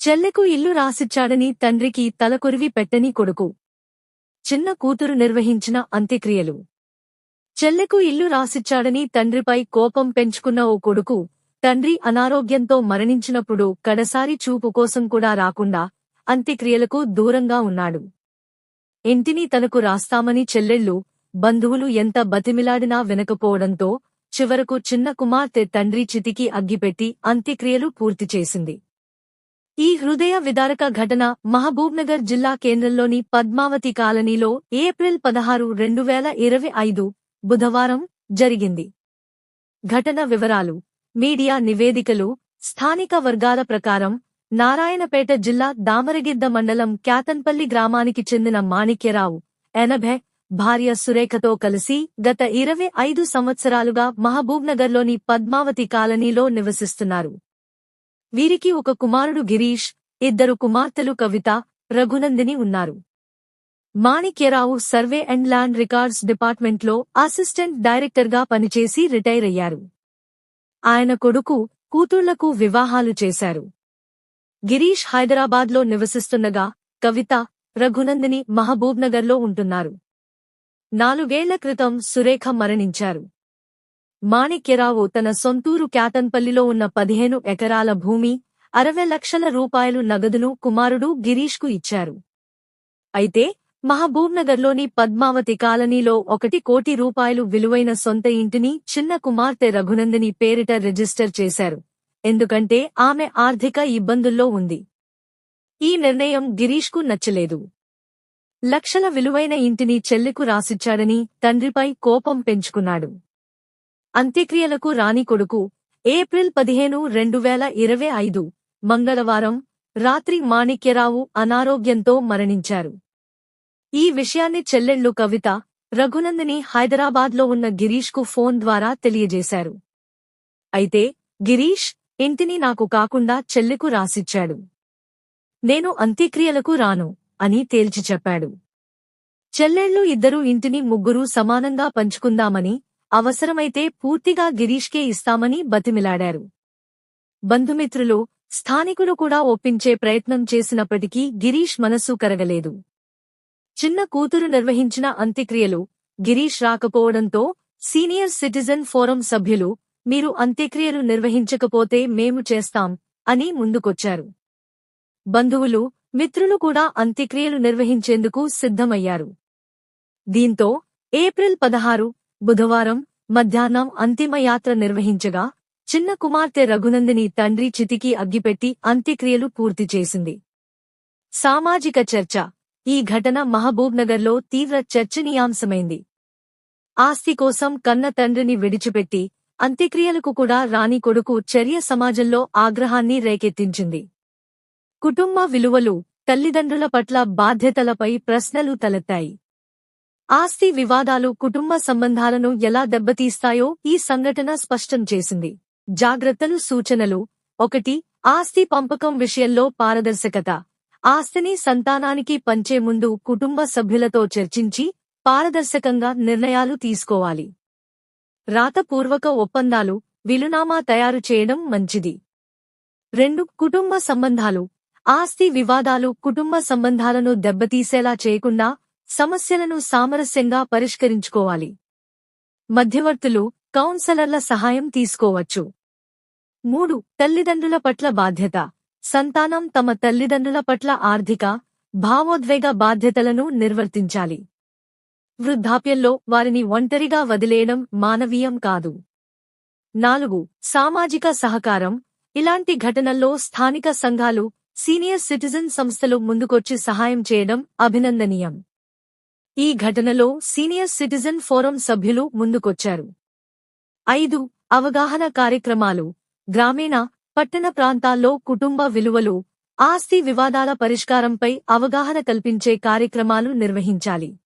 చెల్లెకు ఇల్లు రాసిచ్చాడని తండ్రికి తలకొరివి పెట్టని కొడుకు. చిన్న కూతురు నిర్వహించిన అంత్యక్రియలు. చెల్లెకు ఇల్లు రాసిచ్చాడని తండ్రిపై కోపం పెంచుకున్న ఓ కొడుకు తండ్రి అనారోగ్యంతో మరణించినప్పుడు కడసారి చూపు కోసం కూడా రాకుండా అంత్యక్రియలకు దూరంగా ఉన్నాడు. ఇంటిని తనకు రాస్తామని చెల్లెళ్ళు బంధువులు ఎంత బతిమిలాడినా వినకపోవడంతో చివరకు చిన్న కుమార్తె తండ్రి చితికి అగ్గిపెట్టి అంత్యక్రియలు పూర్తి చేసింది. ఈ హృదయ విదారక ఘటన మహబూబ్నగర్ జిల్లా కేంద్రంలోని పద్మావతి కాలనీలో ఏప్రిల్ పదహారు రెండు వేల ఇరవై ఐదు బుధవారం జరిగింది. ఘటన వివరాలు. మీడియా నివేదికలు. స్థానిక వర్గాల ప్రకారం నారాయణపేట జిల్లా దామరగిద్ద మండలం క్యాతన్పల్లి గ్రామానికి చెందిన మాణిక్యరావు ఎనభై భార్య సురేఖతో కలిసి గత ఇరవై ఐదు సంవత్సరాలుగా మహబూబ్నగర్లోని పద్మావతి కాలనీలో నివసిస్తున్నారు. వీరికి ఒక కుమారుడు గిరీష్ ఇద్దరు కుమార్తెలు కవిత రఘునందిని ఉన్నారు. Manikyarao survey and land records డిపార్ట్మెంట్లో అసిస్టెంట్ డైరెక్టర్గా పనిచేసి రిటైర్ అయ్యారు. ఆయన కొడుకు కూతుళ్ళకు వివాహాలు చేశారు. గిరీష్ హైదరాబాద్లో నివసిస్తుండగా కవిత రఘునందిని మహబూబ్నగర్లో ఉంటున్నారు. నాలుగేళ్ళ క్రితం సురేఖ మరణించారు. మాణిక్యరావు తన సొంతూరు క్యాతన్పల్లిలో ఉన్న పదిహేను ఎకరాల భూమి అరవై లక్షల రూపాయలు నగదును కుమారుడు గిరీష్కు ఇచ్చారు. అయితే మహబూబ్నగర్లోని పద్మావతి కాలనీలో ఒకటి కోటి రూపాయలు విలువైన సొంత ఇంటిని చిన్న కుమార్తె రఘునందిని పేరిట రిజిస్టర్ చేశారు. ఎందుకంటే ఆమె ఆర్థిక ఇబ్బందుల్లో ఉంది. ఈ నిర్ణయం గిరీష్కు నచ్చలేదు. లక్షల విలువైన ఇంటిని చెల్లెకు రాసిచ్చాడని తండ్రిపై కోపం పెంచుకున్నాడు. అంత్యక్రియలకు రాని కొడుకు. ఏప్రిల్ పదిహేను రెండు వేల ఇరవై ఐదు. మంగళవారం రాత్రి మాణిక్యరావు అనారోగ్యంతో మరణించారు. ఈ విషయాన్ని చెల్లెళ్ళు కవిత రఘునందిని హైదరాబాద్లో ఉన్న గిరీష్కు ఫోన్ ద్వారా తెలియజేశారు. అయితే గిరీష్ ఇంటిని నాకు కాకుండా చెల్లెకు రాసిచ్చాడు. నేను అంత్యక్రియలకు రాను అని తేల్చి చెప్పాడు. చెల్లెళ్ళు ఇద్దరూ ఇంటిని ముగ్గురూ సమానంగా పంచుకుందామని అవసరమైతే పూర్తిగా గిరీష్కే ఇస్తామని బతిమిలాడారు. బంధుమిత్రులు స్థానికులు కూడా ఒప్పించే ప్రయత్నం చేసినప్పటికీ గిరీష్ మనస్సు కరగలేదు. చిన్న కూతురు నిర్వహించిన అంత్యక్రియలు గిరీష్ రాకపోవడంతో సీనియర్ సిటిజన్ ఫోరం సభ్యులు మీరు అంత్యక్రియలు నిర్వహించకపోతే మేము చేస్తాం అని ముందుకొచ్చారు. బంధువులు మిత్రులు కూడా అంత్యక్రియలు నిర్వహించేందుకు సిద్ధమయ్యారు. దీంతో ఏప్రిల్ పదహారు బుధవారం మధ్యాహ్నం అంతిమయాత్ర నిర్వహించగా చిన్న కుమార్తె రఘునందిని తండ్రి చితికి అగ్గిపెట్టి అంత్యక్రియలు పూర్తి చేసింది. సామాజిక చర్చ. ఈ ఘటన మహబూబ్నగర్లో తీవ్ర చర్చనీయాంశమైంది. ఆస్తి కోసం కన్న తండ్రిని విడిచిపెట్టి అంత్యక్రియలకు కూడా రాని కొడుకు చర్య సమాజంలో ఆగ్రహాన్ని రేకెత్తించింది. కుటుంబ విలువలు తల్లిదండ్రుల పట్ల బాధ్యతలపై ప్రశ్నలు తలెత్తాయి. ఆస్తి వివాదాలు కుటుంబ సంబంధాలను ఎలా దెబ్బతీస్తాయో ఈ సంఘటన స్పష్టం చేసింది. జాగ్రత్తలు సూచనలు. ఒకటి ఆస్తి పంపకం విషయంలో పారదర్శకత. ఆస్తిని సంతానానికి పంచే ముందు కుటుంబ సభ్యులతో చర్చించి పారదర్శకంగా నిర్ణయాలు తీసుకోవాలి. రాతపూర్వక ఒప్పందాలు విలునామా తయారు చేయడం మంచిది. రెండు కుటుంబ సంబంధాలు. ఆస్తి వివాదాలు కుటుంబ సంబంధాలను దెబ్బతీసేలా చేయకుండా సమస్యలను సామరస్యంగా పరిష్కరించుకోవాలి. మధ్యవర్తులు కౌన్సలర్ల సహాయం తీసుకోవచ్చు. మూడు తల్లిదండ్రుల పట్ల బాధ్యత. సంతానం తమ తల్లిదండ్రుల పట్ల ఆర్థిక భావోద్వేగ బాధ్యతలను నిర్వర్తించాలి. వృద్ధాప్యంలో వారిని ఒంటరిగా వదిలేయడం మానవీయం కాదు. నాలుగు సామాజిక సహకారం. ఇలాంటి ఘటనల్లో స్థానిక సంఘాలు సీనియర్ సిటిజన్ సంస్థలు ముందుకొచ్చి సహాయం చేయడం అభినందనీయం. ఈ ఘటనలో సీనియర్ సిటిజన్ ఫోరం సభ్యులు ముందుకొచ్చారు. ఐదు అవగాహన కార్యక్రమాలు గ్రామీణ పట్టణ ప్రాంతాల్లో కుటుంబ విలువలు ఆస్తి వివాదాల పరిష్కారంపై అవగాహన కల్పించే కార్యక్రమాలు నిర్వహించాలి.